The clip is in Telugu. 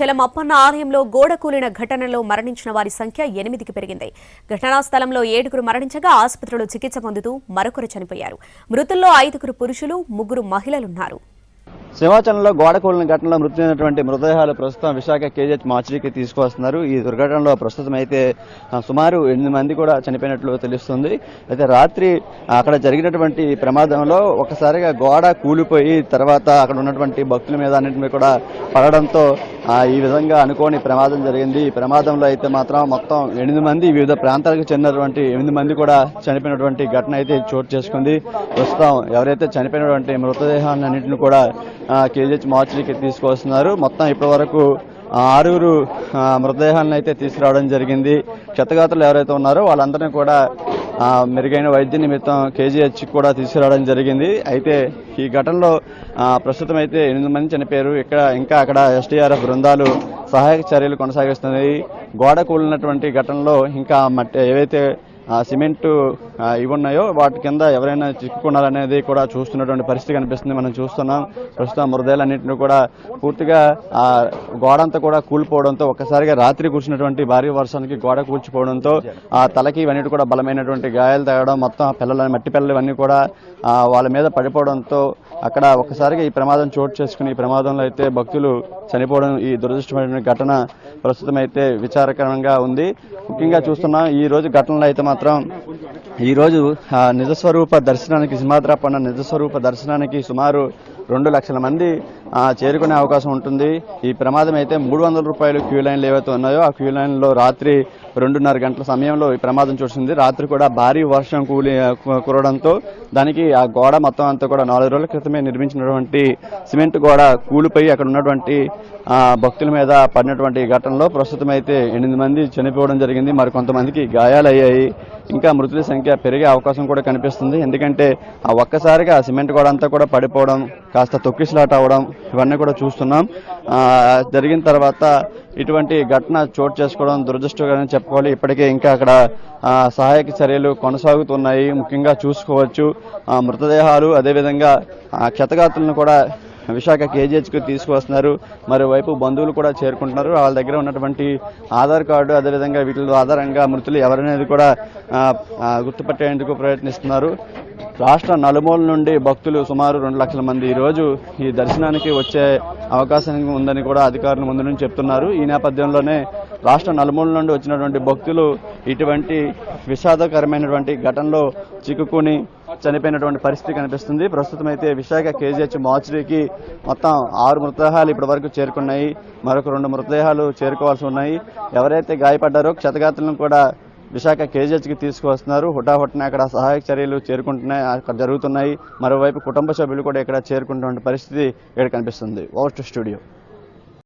చలం అప్పన్న ఆలయంలో గోడ కూలిన ఘటనలో మరణించిన వారి సంఖ్య ఎనిమిదికి పెరిగింది. ఘటనా స్థలంలో ఏడుగురు మరణించగా ఆసుపత్రిలో చికిత్స పొందుతూ మరొకరు చనిపోయారు. మృతుల్లో ఐదుగురు పురుషులు ముగ్గురు మహిళలున్నారు. సింహాచలంలో గోడ కూలిన ఘటనలో మృతి చెందినటువంటి మృతదేహాలు ప్రస్తుతం విశాఖ కేజీహెచ్ మార్చికి తీసుకువస్తున్నారు. ఈ దుర్ఘటనలో ప్రస్తుతం అయితే సుమారు ఎనిమిది మంది కూడా చనిపోయినట్లు తెలుస్తుంది. అయితే రాత్రి అక్కడ జరిగినటువంటి ప్రమాదంలో ఒకసారిగా గోడ కూలిపోయి తర్వాత అక్కడ ఉన్నటువంటి భక్తుల మీద అన్నింటి కూడా పడడంతో ఈ విధంగా అనుకోని ప్రమాదం జరిగింది. ఈ ప్రమాదంలో అయితే మాత్రం మొత్తం ఎనిమిది మంది వివిధ ప్రాంతాలకు చెందినటువంటి ఎనిమిది మంది కూడా చనిపోయినటువంటి ఘటన అయితే చోటు చేసుకుంది. ప్రస్తుతం ఎవరైతే చనిపోయినటువంటి మృతదేహాలన్నింటిని కూడా కేజీహెచ్ మార్చికి తీసుకొస్తున్నారు మొత్తం ఇప్పటి వరకు ఆరుగురు మృతదేహాలను అయితే తీసుకురావడం జరిగింది. క్షతగాత్రులు ఎవరైతే ఉన్నారో వాళ్ళందరినీ కూడా మెరుగైన వైద్య నిమిత్తం కేజీహెచ్ కూడా తీసుకురావడం జరిగింది. అయితే ఈ ఘటనలో ప్రస్తుతం అయితే ఎనిమిది మంది చనిపోయారు. ఇక్కడ ఇంకా అక్కడ ఎస్టీఆర్ఎఫ్ బృందాలు సహాయక చర్యలు కొనసాగిస్తున్నాయి. గోడ కూలినటువంటి ఘటనలో ఇంకా మట్టి ఏవైతే సిమెంట్ ఇవి ఉన్నాయో వాటి కింద ఎవరైనా చిక్కుకున్నారనేది కూడా చూస్తున్నటువంటి పరిస్థితి కనిపిస్తుంది. మనం చూస్తున్నాం. ప్రస్తుతం మృదేలన్నింటినీ కూడా పూర్తిగా ఆ గోడ అంతా కూడా కూలిపోవడంతో ఒక్కసారిగా రాత్రి కూర్చున్నటువంటి భారీ వర్షానికి గోడ కూల్చిపోవడంతో ఆ తలకి ఇవన్నీ కూడా బలమైనటువంటి గాయాలు తగ్గడం మొత్తం పిల్లలు పిల్లల మట్టి పిల్లలు ఇవన్నీ కూడా వాళ్ళ మీద పడిపోవడంతో అక్కడ ఒక్కసారిగా ఈ ప్రమాదం చోటు చేసుకుని ఈ ప్రమాదంలో అయితే భక్తులు చనిపోవడం ఈ దురదృష్టమైన ఘటన ప్రస్తుతం అయితే విచారకరంగా ఉంది. ముఖ్యంగా చూస్తున్నాం ఈ రోజు ఘటనలో అయితే మాత్రం ఈ రోజు ఆ, నిజస్వరూప దర్శనానికి సింహాద్రాపన్న నిజస్వరూప దర్శనానికి సుమారు రెండు లక్షల మంది చేరుకునే అవకాశం ఉంటుంది. ఈ ప్రమాదం అయితే మూడు వందల రూపాయలు క్యూ లైన్లు ఏవైతే ఉన్నాయో ఆ క్యూ లైన్లో రాత్రి రెండున్నర గంటల సమయంలో ఈ ప్రమాదం చూసింది. రాత్రి కూడా భారీ వర్షం కూలి కురవడంతో దానికి ఆ గోడ మొత్తం అంతా కూడా నాలుగు రోజుల క్రితమే నిర్మించినటువంటి సిమెంట్ గోడ కూలిపోయి అక్కడ ఉన్నటువంటి భక్తుల మీద పడినటువంటి ఘటనలో ప్రస్తుతం అయితే ఎనిమిది మంది చనిపోవడం జరిగింది. మరి కొంతమందికి గాయాలయ్యాయి. ఇంకా మృతుల సంఖ్య పెరిగే అవకాశం కూడా కనిపిస్తుంది. ఎందుకంటే ఆ ఒక్కసారిగా ఆ సిమెంట్ గోడ అంతా కూడా పడిపోవడం కాస్త తొక్కిసలాట అవడం ఇవన్నీ కూడా చూస్తున్నాం. జరిగిన తర్వాత ఇటువంటి ఘటన చోటు చేసుకోవడం దురదృష్టకరం చెప్పుకోవాలి. ఇప్పటికే ఇంకా అక్కడ సహాయక చర్యలు కొనసాగుతున్నాయి. ముఖ్యంగా చూసుకోవచ్చు. ఆ, మృతదేహాలు అదేవిధంగా క్షతగాతులను కూడా విశాఖ కేజీహెచ్కి తీసుకువస్తున్నారు. మరోవైపు బంధువులు కూడా చేరుకుంటున్నారు. వాళ్ళ దగ్గర ఉన్నటువంటి ఆధార్ కార్డు అదేవిధంగా వీటిలో ఆధారంగా మృతులు ఎవరనేది కూడా గుర్తుపట్టేందుకు ప్రయత్నిస్తున్నారు. రాష్ట్ర నలుమూల నుండి భక్తులు సుమారు రెండు లక్షల మంది ఈ రోజు ఈ దర్శనానికి వచ్చే అవకాశం ఉందని కూడా అధికారులు ముందు నుంచి చెప్తున్నారు. ఈ నేపథ్యంలోనే రాష్ట్ర నలుమూల నుండి వచ్చినటువంటి భక్తులు ఇటువంటి విషాదకరమైనటువంటి ఘటనలో చిక్కుకుని చనిపోయినటువంటి పరిస్థితి కనిపిస్తుంది. ప్రస్తుతం అయితే విశాఖ కేజీహెచ్ మార్చురీకి మొత్తం ఆరు మృతదేహాలు ఇప్పటి వరకు చేరుకున్నాయి. మరొక రెండు మృతదేహాలు చేరుకోవాల్సి ఉన్నాయి. ఎవరైతే గాయపడ్డారో క్షతగాత్రులను కూడా విశాఖ కేజీహెచ్కి తీసుకువస్తున్నారు. హుటాహుటిన అక్కడ సహాయక చర్యలు చేరుకుంటున్నాయి అక్కడ జరుగుతున్నాయి. మరోవైపు కుటుంబ సభ్యులు కూడా ఇక్కడ చేరుకుంటున్న పరిస్థితి ఇక్కడ కనిపిస్తుంది. Over studio.